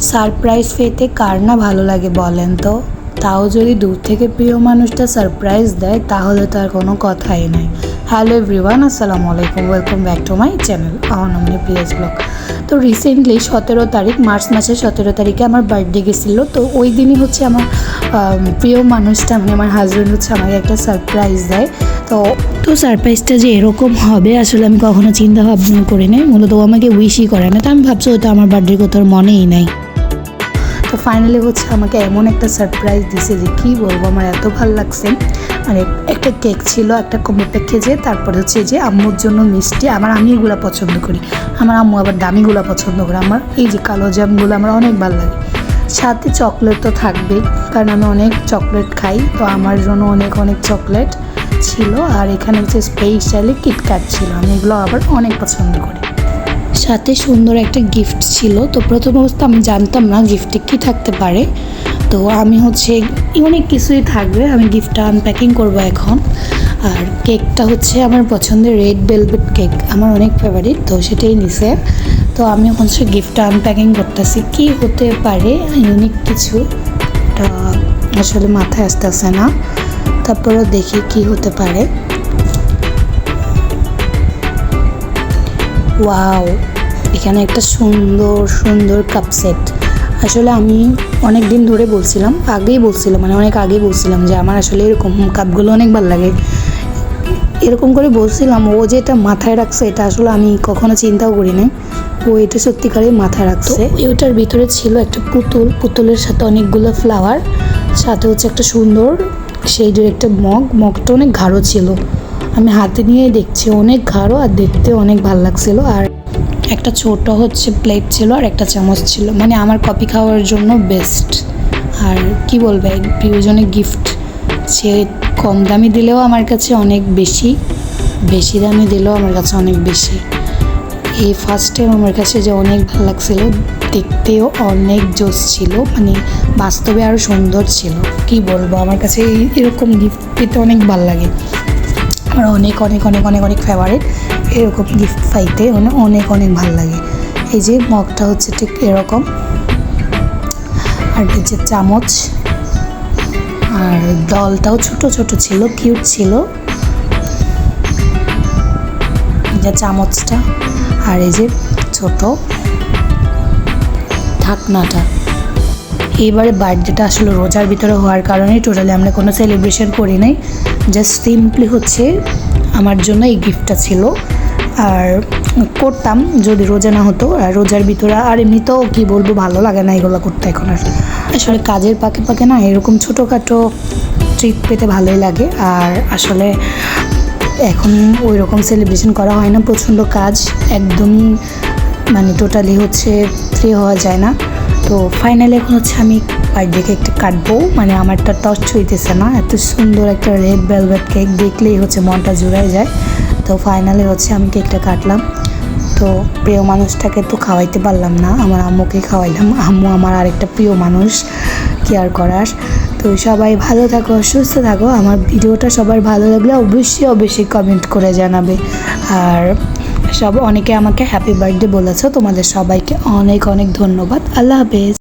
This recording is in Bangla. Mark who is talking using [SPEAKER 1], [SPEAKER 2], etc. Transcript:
[SPEAKER 1] সারপ্রাইজ পেতে কার না ভালো লাগে বলেন তো? তাও যদি দূর থেকে প্রিয় মানুষটা সারপ্রাইজ দেয়, তাহলে তার কোনো কথাই নাই। হ্যালো এভরিওয়ান আসসালামু আলাইকুম welcome back to my channel আমার নাম প্রিয়াস ব্লগ তো রিসেন্টলি সতেরো তারিখ মার্চ মাসের সতেরো তারিখে আমার বার্থডে গেছিল। তো ওই দিনই হচ্ছে আমার প্রিয় মানুষটা মানে আমার হাজব্যান্ড হচ্ছে আমাকে একটা সারপ্রাইজ দেয়। তো তো সারপ্রাইজটা যে এরকম হবে, আসলে আমি কখনো চিন্তা ভাবনা করি নাই। মূলত ও আমাকে উইশই করে না। তো আমি ভাবছি হয়তো আমার বার্থডে কোথাও মনেই নাই। তো ফাইনালি হচ্ছে আমাকে এমন একটা সারপ্রাইজ দিছে যে কী বলব, আমার এত ভালো লাগছে। মানে একটা কেক ছিল, একটা কমে প্যাকেজে তারপরে হচ্ছে যে আম্মুর জন্য মিষ্টি, আমার আমি এগুলো পছন্দ করি। আমার আম্মু আবার দামিগুলো পছন্দ করে। আমার এই যে কালো জামগুলো আমার অনেক ভালো লাগে। সাথে চকলেট তো থাকবেই, কারণ আমি অনেক চকলেট খাই, তো আমার জন্য অনেক অনেক চকলেট ছিল। আর এখানে হচ্ছে স্পেশালি কিটক্যাট ছিল। আমি এগুলো আবার অনেক পছন্দ করি। সাথে সুন্দর একটা গিফট ছিল। তো প্রথম অবস্থা আমি জানতাম না গিফটে কী থাকতে পারে। তো আমি হচ্ছে অনেক কিছুই থাকবে। আমি গিফটটা আনপ্যাকিং করব এখন। আর কেকটা হচ্ছে আমার পছন্দের রেড ভেলভেট কেক আমার অনেক ফেভারিট তো সেটাই নিছে। তো আমি হচ্ছে গিফটটা আনপ্যাকিং করতেছি। কি হতে পারে? ইউনিক কিছু আসলে মাথায় আসতেছে না। তারপরেও দেখি কি হতে পারে। ওয়াও এখানে একটা সুন্দর সুন্দর কাপ সেট আসলে আমি অনেক দিন ধরে বলছিলাম আগেই বলছিলাম মানে অনেক আগেই বলছিলাম যে আমার আসলে এরকম কাপগুলো অনেক ভালো লাগে। এরকম করে বলছিলাম ও যে এটা মাথায় রাখছে এটা আসলে আমি কখনো চিন্তাও করি নাই। ও এটা সত্যিকারের মাথায় রাখছে। ওটার ভিতরে ছিল একটা পুতুল পুতুলের সাথে অনেকগুলো ফ্লাওয়ার সাথে হচ্ছে একটা সুন্দর সেইডের একটা মগ। মগটা অনেক গাঢ় ছিল। আমি হাতে নিয়ে দেখছি অনেক গাঢ় আর দেখতে অনেক ভালো লাগছিল। আর একটা ছোট হচ্ছে প্লেট ছিল আর একটা চামচ ছিল। মানে আমার কফি খাওয়ার জন্য বেস্ট আর কি বলবে, প্রিয়জনের গিফট সে কম দামি দিলেও আমার কাছে অনেক বেশি বেশি দামি দিলেও আমার কাছে অনেক বেশি। এই ফার্স্ট টাইম আমার কাছে যে অনেক ভালো লাগছিল, দেখতেও অনেক জোস ছিল মানে বাস্তবে আরও সুন্দর ছিল। কি বলব, আমার কাছে এরকম গিফট পেতে অনেক ভালো লাগে। আমার অনেক অনেক অনেক অনেক অনেক ফেভারিট এরকম গিফট পাইতে মানে অনেক অনেক ভালো লাগে। এই যে মগটা হচ্ছে ঠিক এরকম। আর যে চামচ। আর দলটাও ছোট ছোট ছিল কিউট ছিল। যে চামচটা। আর এই যে ছোট ঢাকনাটা। এবারে বার্থডেটা আসলে রোজার ভিতরে হওয়ার কারণে টোটালি আমরা কোনো সেলিব্রেশন করি নাই। জাস্ট সিম্পলি হচ্ছে আমার জন্য এই গিফটটা ছিল। আর করতাম যদি রোজা না হতো, আর রোজার ভিতরে আর এমনিতেও কি বলব, ভালো লাগে না এগুলো করতে এখন আর। আসলে কাজের পাকে পাকে না এরকম ছোটোখাটো ট্রিপ পেতে ভালোই লাগে। আর আসলে এখন ওই রকম সেলিব্রেশন করা হয় না, প্রচণ্ড কাজ একদমই মানে টোটালি হচ্ছে ফ্রি হওয়া যায় না। তো ফাইনালি এখন হচ্ছে আমি বার্থডে কেকটা কাটবো। মানে আমার আমারটা টচ হইতেছে না। এত সুন্দর একটা রেড ভেলভেট কেক দেখলেই হচ্ছে মনটা জুড়াই যায়। তো ফাইনালি হচ্ছে আমি কেকটা কাটলাম। তো প্রিয় মানুষটাকে তো খাওয়াইতে পারলাম না। আমার আম্মুকে খাওয়াইলাম। আম্মু আমার আরেকটা প্রিয় মানুষ। কেয়ার করার। তো সবাই ভালো থাকো, সুস্থ থাকো। আমার ভিডিওটা সবার ভালো লাগলে অবশ্যই অবশ্যই কমেন্ট করে জানাবে। আর সব অনেকে আমাকে হ্যাপি বার্থডে বলেছ তোমাদের সবাইকে অনেক অনেক ধন্যবাদ। আল্লাহ হাফেজ।